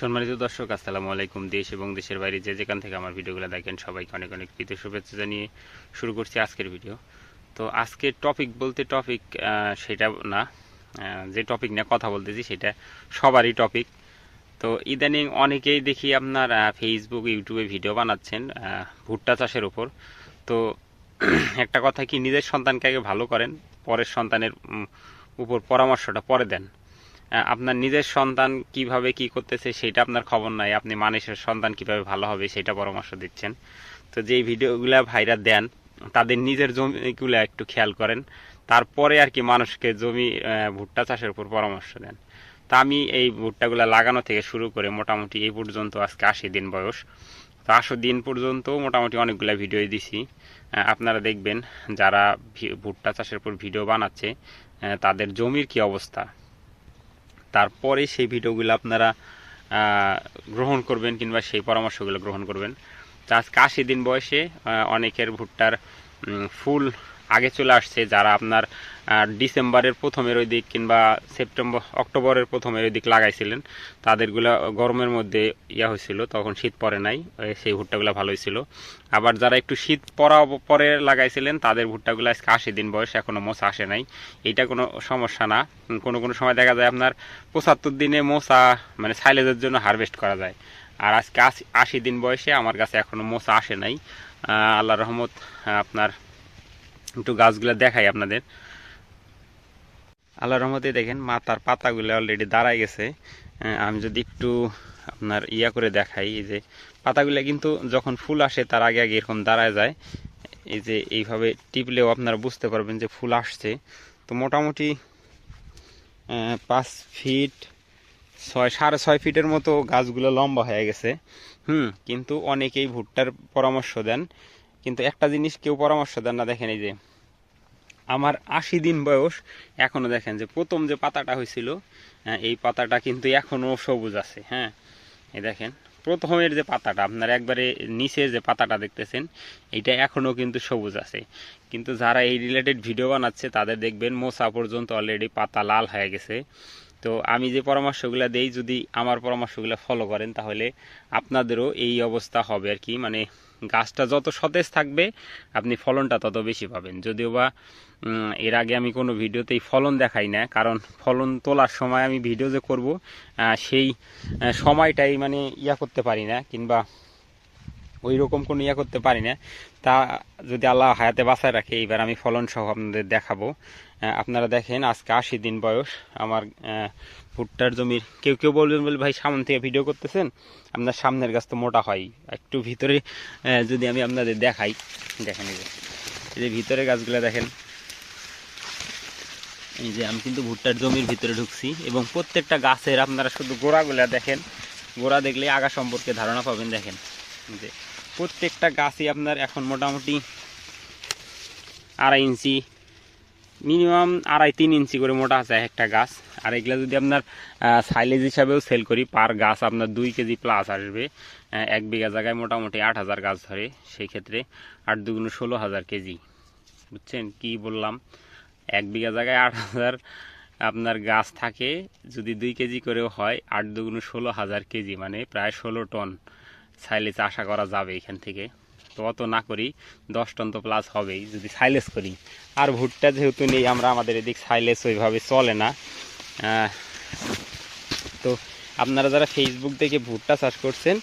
সম্মানিত দর্শক, আসসালামু আলাইকুম। দেশ এবং দেশের বাইরে যে যেখান থেকে আমার ভিডিওগুলো দেখেন, সবাইকে অনেক অনেক প্রীতি শুভেচ্ছা জানিয়ে শুরু করছি আজকের ভিডিও। তো আজকের টপিক বলতে টপিক সেটা না যে টপিক নিয়ে কথা বলতেছি সেটা সবারই টপিক তো ইদানিং অনেকেই দেখি আপনার ফেসবুক ইউটিউবে ভিডিও বানাচ্ছেন ভুট্টা চাষের ওপর তো একটা কথা কি, নিজের সন্তানকে আগে ভালো করেন, পরের সন্তানের উপর পরামর্শটা পরে দেন। আপনার নিজের সন্তান কীভাবে কি করতেছে সেটা আপনার খবর নাই। আপনি মানুষের সন্তান কীভাবে ভালো হবে সেটা পরামর্শ দিচ্ছেন। তো যেই ভিডিওগুলা ভাইরা দেন, তাদের নিজের জমিগুলো একটু খেয়াল করেন। তারপরে আর কি মানুষকে জমি ভুট্টা চাষের উপর পরামর্শ দেন। তা আমি এই ভুট্টাগুলো লাগানো থেকে শুরু করে মোটামুটি এই পর্যন্ত আজকে আশি দিন বয়স। তো আশি দিন পর্যন্ত মোটামুটি অনেকগুলো ভিডিও দিছি। আপনারা দেখবেন যারা ভুট্টা চাষের উপর ভিডিও বানাচ্ছে তাদের জমির কি অবস্থা। তারপরে সেই ভিডিওগুলো আপনারা গ্রহণ করবেন কিংবা সেই পরামর্শগুলো গ্রহণ করবেন। তো আজকে আশি দিন বয়সে অনেকের ভুট্টার ফুল আগে চলে আসছে, যারা আপনার ডিসেম্বরের প্রথমের ওই দিক কিংবা সেপ্টেম্বর, অক্টোবরের প্রথমের ওই দিক লাগাইছিলেন, তাদেরগুলো গরমের মধ্যে ইয়া হয়েছিল, তখন শীত পড়ে নাই সেই ভুট্টাগুলো ভালো হয়েছিল আবার যারা একটু শীত পড়া পরে লাগাইছিলেন, তাদের ভুট্টাগুলো আজকে আশি দিন বয়স, এখনও মোচা আসে নাই। এটা কোনো সমস্যা না, কোনো কোনো সময় দেখা যায় আপনার পঁচাত্তর দিনে মোচা মানে সাইলেজের জন্য হারভেস্ট করা যায়। আর আজকে আশি দিন বয়সে আমার কাছে এখনও মোচা আসে নাই। আল্লাহ রহমত আপনার একটু গাছগুলো দেখাই আপনাদের। আল্লাহ রহমতে দেখেন মাথার পাতাগুলো অলরেডি দাঁড়ায় গেছে। আমি যদি একটু আপনার ইয়া করে দেখাই, এই যে পাতাগুলো কিন্তু যখন ফুল আসে তার আগে আগে এরকম দাঁড়ায় যায়। এই যে এইভাবে টিপলেও আপনারা বুঝতে পারবেন যে ফুল আসছে। তো মোটামুটি পাঁচ ফিট, ছয়, সাড়ে ছয় ফিটের মতো গাছগুলো লম্বা হয়ে গেছে। হুম, কিন্তু অনেকেই ভুট্টার পরামর্শ দেন। কিন্তু একটা জিনিস কেউ পরামর্শ দেন না দেখেন এই যে আমার আশি দিন বয়স এখনও দেখেন যে প্রথম যে পাতাটা হয়েছিল আহ, এই পাতাটা কিন্তু এখনও সবুজ আছে হ্যাঁ। এই দেখেন প্রথমের যে পাতাটা আপনার একবারে নিচে যে পাতাটা দেখতেছেন এটা এখনও কিন্তু সবুজ আছে। কিন্তু যারা এই রিলেটেড ভিডিও বানাচ্ছে তাদের দেখবেন মোচা পর্যন্ত অলরেডি পাতা লাল হয়ে গেছে। তো আমি যে পরামর্শগুলো দেই, যদি আমার পরামর্শগুলো ফলো করেন, তাহলে আপনাদেরও এই অবস্থা হবে আর কি। মানে গাছটা যত সতেজ থাকবে, আপনি ফলনটা তত বেশি পাবেন। যদিও বা এর আগে আমি কোনো ভিডিওতেই ফলন দেখাই না, কারণ ফলন তোলার সময় আমি ভিডিও যে করব সেই সময়টাই মানে ইয়া করতে পারি না, কিংবা ওই রকম কোনো ইয়া করতে পারি না। তা যদি আল্লাহ হায়াতে বাঁচায় রাখে, এইবার আমি ফলন সহ আপনাদের দেখাবো। আপনারা দেখেন, আজকে আশি দিন বয়স। আমার ভুট্টার জমির কেউ কেউ বলবেন, বলে, ভাই, সামনে থেকে ভিডিও করতেছেন? আপনার সামনের গাছ তো মোটা হয়। একটু ভিতরে যদি আমি আপনাদের দেখাই, দেখেন এই যে ভিতরে গাছগুলো দেখেন। এই যে আমি কিন্তু ভুট্টার জমির ভিতরে ঢুকছি এবং প্রত্যেকটা গাছের আপনারা শুধু গোড়াগুলা দেখেন। গোড়া দেখলে আগা সম্পর্কে ধারণা পাবেন, দেখেন। যে প্রত্যেকটা গাছই আপনার এখন মোটামুটি আড়াই ইঞ্চি, মিনিমাম আড়াই তিন ইঞ্চি করে মোটা আছে একটা গাছ। আর এগুলো যদি আপনার সাইলেজ হিসাবেও সেল করি পার গাছ আপনার দুই কেজি প্লাস আসবে। এক বিঘা জায়গায় মোটামুটি আট হাজার গাছ ধরে সেই ক্ষেত্রে আট দুগুণ ষোলো হাজার কেজি। বুঝছেন? কি বললাম? এক বিঘা জায়গায় আট হাজার আপনার গাছ থাকে, যদি দুই কেজি করেও হয়, আট দুগুণ ষোলো হাজার কেজি মানে প্রায় ষোলো টন। সাইলেজ আশা করা যাবে এখান থেকে। তো অত না করি, দশ টন তো প্লাস হবেই। যদি সাইলেজ করি, আর ভুট্টা যেহেতু নেই, আমরা আমাদের এদিক সাইলেজ ওইভাবে চলে না। তো আপনারা যারা ফেসবুক থেকে ভুট্টা চাষ করছেন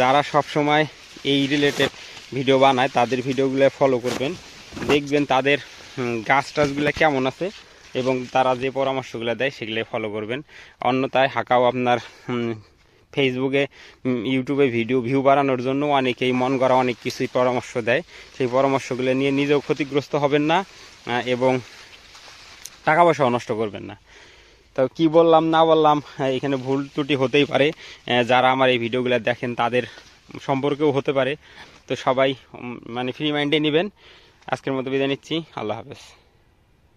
যারা সব সময় এই রিলেটেড ভিডিও বানায়, তাদের ভিডিওগুলো ফলো করবেন। দেখবেন তাদের গাছ টাছগুলো কেমন আছে, এবং তারা যে পরামর্শগুলো দেয়, সেগুলো ফলো করবেন। অন্যথায় হাঁকাও আপনার ফেসবুকে ইউটিউবে ভিডিও ভিউ বাড়ানোর জন্য অনেকেই মন করা অনেক কিছুই পরামর্শ দেয়। সেই পরামর্শগুলো নিয়ে নিজেও ক্ষতিগ্রস্ত হবেন না এবং টাকা পয়সাও নষ্ট করবেন না। তো কি বললাম, না বললাম এখানে ভুল ত্রুটি হতেই পারে। যারা আমার এই ভিডিওগুলো দেখেন, তাদের সম্পর্কেও হতে পারে। তো সবাই মানে ফ্রি মাইন্ডে নেবেন। আজকের মতো বিদায় নিচ্ছি। আল্লাহ হাফেজ।